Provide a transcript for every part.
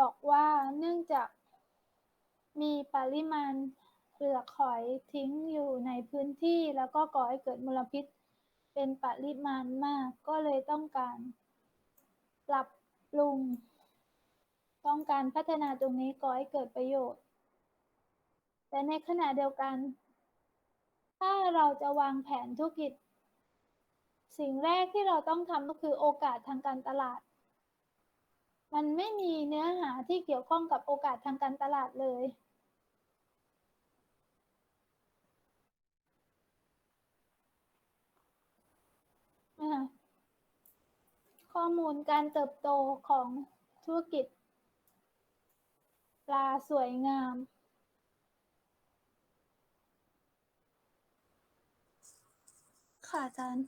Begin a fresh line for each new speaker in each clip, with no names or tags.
บอกว่าเนื่องจากมีปริมาณเปลือกหอยทิ้งอยู่ในพื้นที่ แล้วก็ก่อให้เกิดมลพิษ เป็นปริมาณมาก ก็เลยต้องการปรับปรุง ต้องการพัฒนาตรงนี้ก่อให้เกิดประโยชน์ แต่ในขณะเดียวกัน ถ้าเราจะวางแผนธุรกิจ สิ่งแรกที่เราต้องทำก็คือโอกาสทางการตลาด มันไม่มีเนื้อหาที่เกี่ยวข้องกับโอกาสทางการตลาดเลย ข้อมูลการเติบโตของธุรกิจปลาสวยงาม ค่ะอาจารย์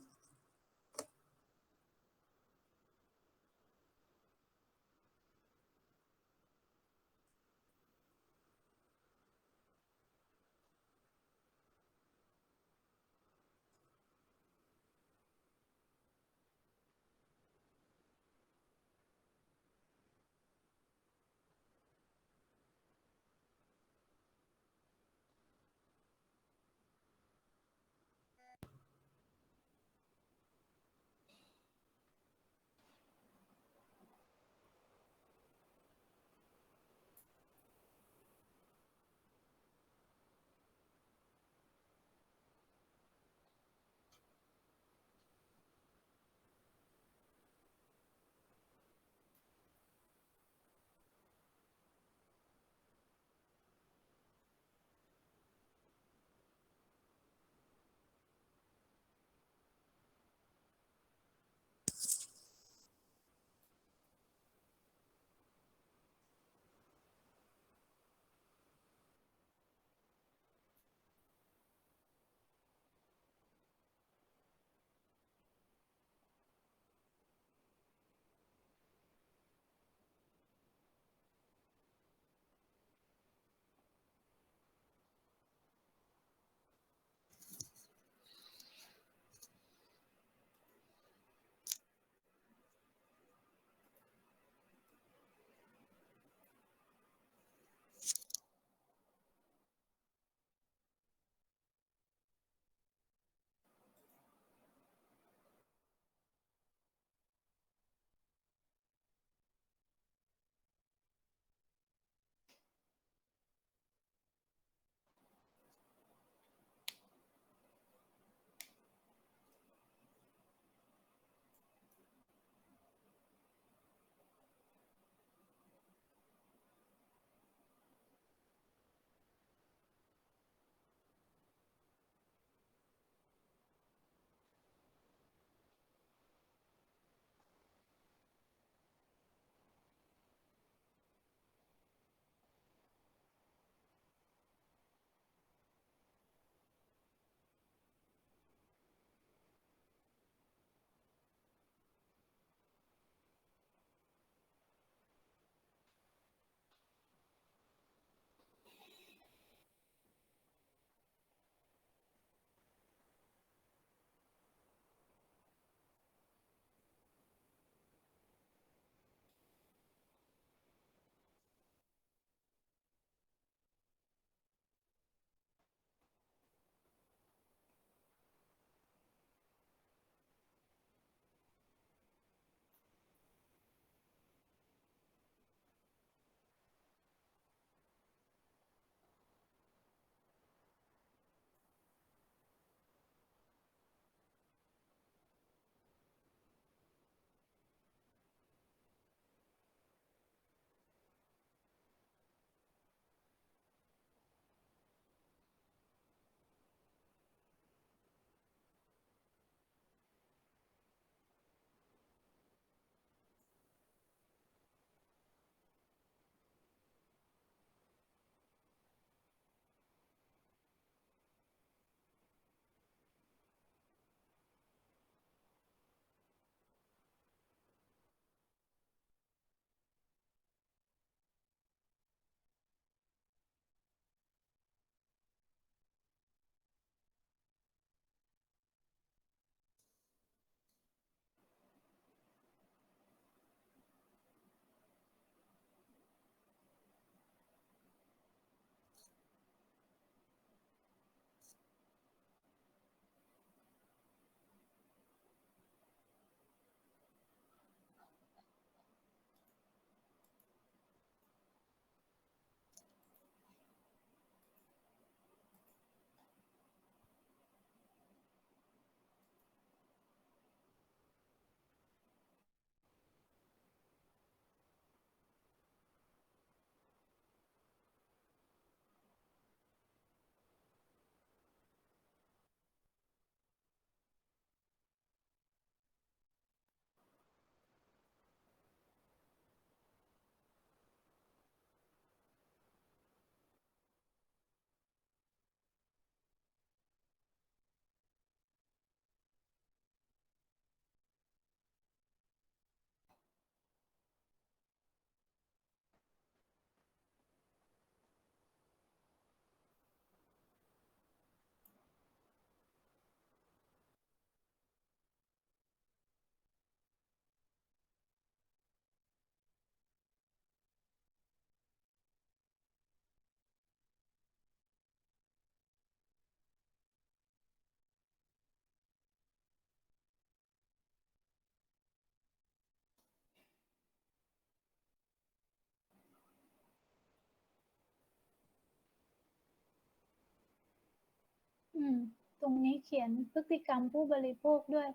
อืม ตรงนี้เขียนพฤติกรรมผู้บริโภคด้วย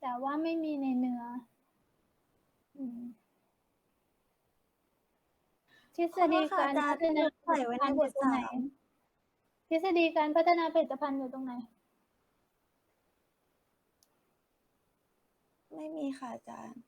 แต่ว่าไม่มีในเนื้ออืมทฤษฎีการพัฒนาผลิตภัณฑ์อยู่ตรงไหน ทฤษฎีการพัฒนาผลิตภัณฑ์อยู่ตรงไหน
ไม่มีค่ะอาจารย์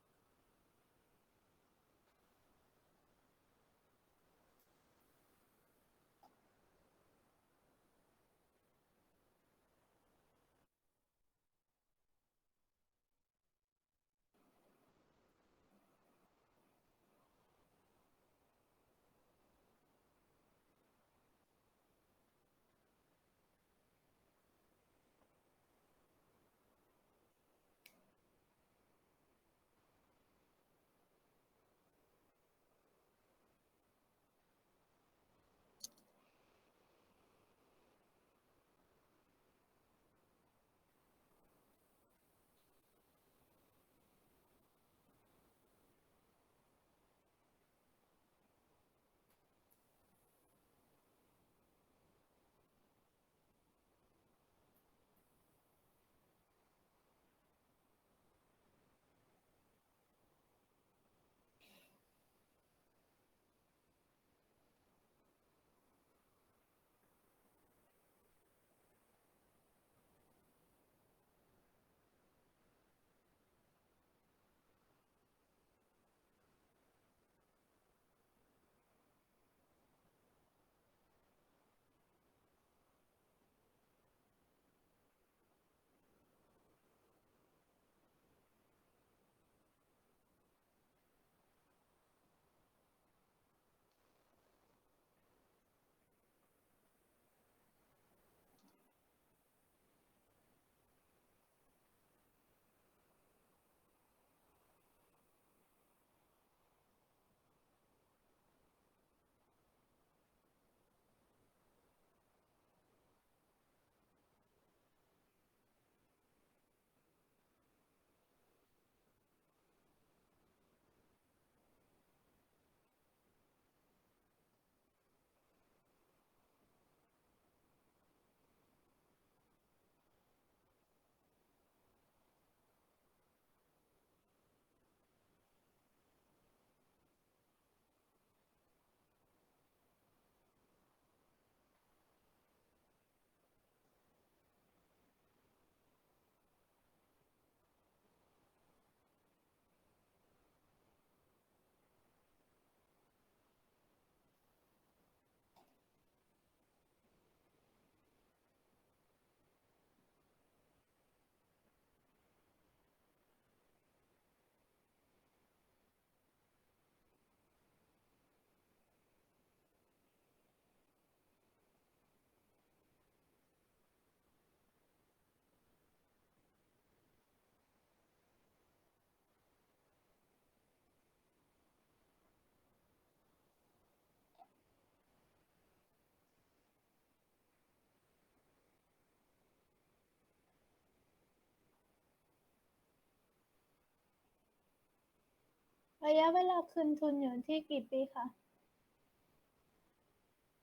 ระยะเวลาคืนทุนอยู่ที่กี่ปีคะ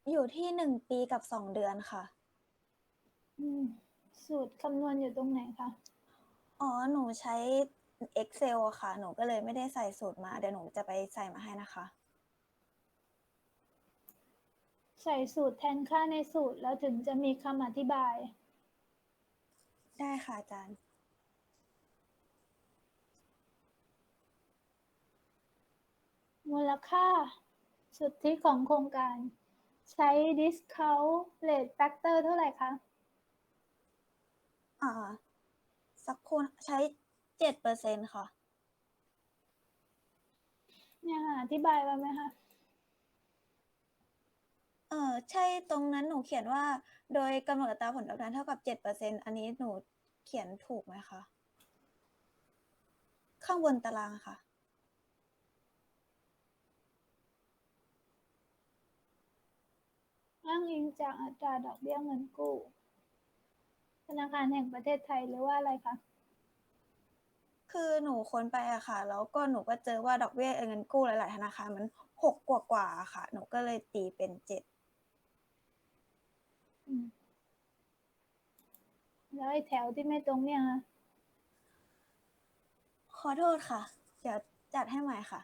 อยู่ที่หนึ่งปีกับสองเดือนค่ะ
อืม สูตรคำนวณอยู่ตรงไหนคะ
อ๋อ หนูใช้ Excel อะค่ะ หนูก็เลยไม่ได้ใส่สูตรมา เดี๋ยวหนูจะไปใส่มาให้นะคะ
ใส่สูตรแทนค่าในสูตรแล้วถึงจะมีคำอธิบาย
ได้ค่ะอาจารย์
มูลค่า สุทธิของโครงการ ใช้ discount rate factor เท่าไหร่คะ
อ่า สักครู่ใช้เจ็ดเปอร์เซ็นค่ะ
เนี่ยค่ะอธิบายไว้ไหมคะ
เออใช่ตรงนั้นหนูเขียนว่า โดยกำหนดอัตราผลตอบแทนเท่ากับเจ็ดเปอร์เซ็นอันนี้หนูเขียนถูกไหมคะ ข้างบนตารางค่ะ
อ้างอิงจากอัตราดอกเบี้ยเงินกู้ ธนาคารแห่งประเทศไทยหรือว่าอะไรคะ
คือหนูค้นไปอะค่ะ แล้วก็หนูก็เจอว่าดอกเบี้ยเงินกู้หลาย ๆ ธนาคารมันหกกว่ากว่าๆอะค่ะ หนูก็เลยตีเป็นเจ็ด
อืมแล้วไอ้แถวที่ไม่ตรงเนี่ยคะ
ขอโทษค่ะ เดี๋ยวจัดให้ใหม่ค่ะ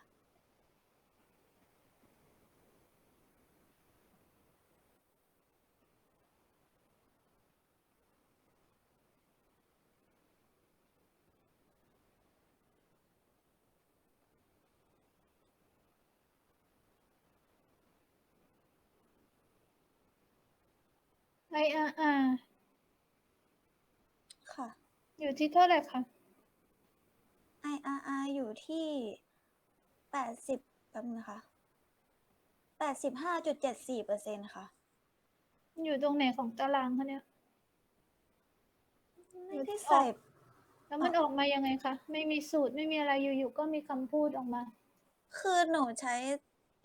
ไออาร์อาร์
ค่ะ
อยู่ที่เท่าไหร่คะ
IRR อยู่ที่แปดสิบแป๊บนึงนะคะแปดสิบห้าจุดเจ็ดสี่เปอร์เซ็นค่ะ
อยู่ตรงไหนของตารางคะเนี่ย
ไม่ได้ใส่
แล้วมันออกมายังไงคะ ไม่มีสูตรไม่มีอะไรอยู่ๆก็มีคำพูดออกมา
คือหนูใช้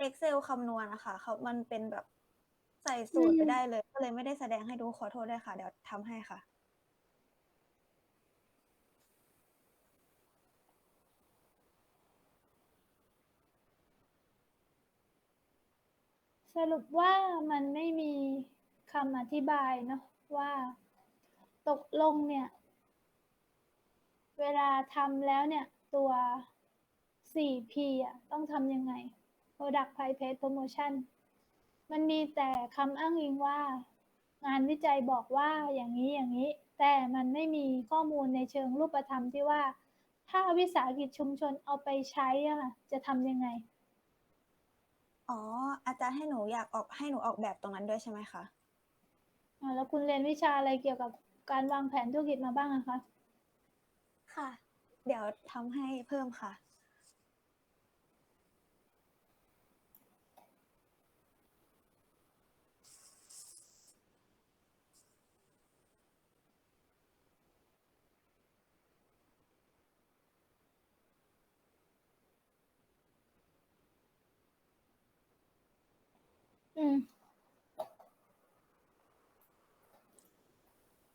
Excel คำนวณนะคะเขามันเป็นแบบ ใส่สูตรไป
อืม
ได้เลย ก็เลยไม่ได้แสดงให้ดูขอโทษด้วยค่ะ เดี๋ยวทำให้ค่ะ
สรุปว่ามันไม่มีคำอธิบายเนาะว่าตกลงเนี่ย เวลาทำแล้วเนี่ย ตัว 4P อะ ต้องทำยังไง Product Price Promotion มันมีแต่คำอ้างอิงว่า งานวิจัยบอกว่าอย่างนี้อย่างนี้ แต่มันไม่มีข้อมูลในเชิงรูปธรรมที่ว่า ถ้าวิสาหกิจชุมชนเอาไปใช้อะค่ะจะทำยังไง
อ๋อ อาจารย์ให้หนูอยากออกให้หนูออกแบบตรงนั้นด้วยใช่ไหมคะ
อ่าแล้วคุณเรียนวิชาอะไรเกี่ยวกับการวางแผนธุรกิจมาบ้างอะคะ
ค่ะ เดี๋ยวทำให้เพิ่มค่ะ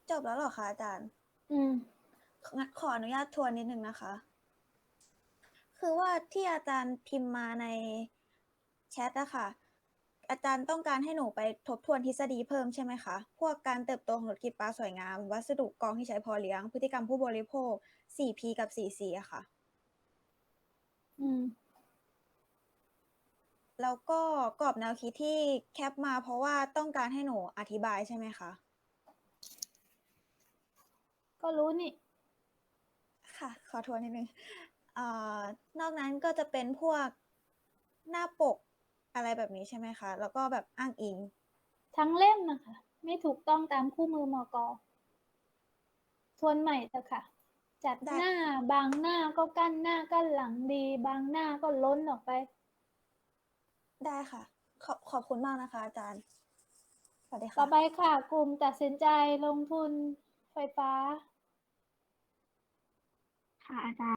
จบแล้วเหรอคะอาจารย์
อืม
งั้นขออนุญาตทวนนิดนึงนะคะ คือว่าที่อาจารย์พิมพ์มาในแชทอะค่ะ อาจารย์ต้องการให้หนูไปทบทวนทฤษฎีเพิ่มใช่ไหมคะ พวกการเติบโตของธุรกิจปลาสวยงาม วัสดุกองที่ใช้พอเลี้ยง พฤติกรรมผู้บริโภค 4P กับ 4C อะค่ะ
อืม
แล้วก็กรอบแนวคิดที่แคปมาเพราะว่าต้องการให้หนูอธิบายใช่ไหมคะ
ก็รู้นี่
ค่ะ ขอทวนนิดนึงเอ่อนอกนั้นก็จะเป็นพวกหน้าปกอะไรแบบนี้ใช่ไหมคะ แล้วก็แบบอ้างอิง
ทั้งเล่มนะคะ ไม่ถูกต้องตามคู่มือมอกอทวนใหม่เถอะค่ะ จัด
ได้
หน้าบางหน้าก็กั้นหน้ากั้นหลังดี บางหน้าก็ล้นออกไป
ได้ค่ะ ขอบขอบคุณมากนะคะ อาจารย์ สวัสดี
ต่
ค่ะ
อไปค่ะ กลุ่มตัดสินใจลงทุนไฟฟ้า
ค่ะอาจารย์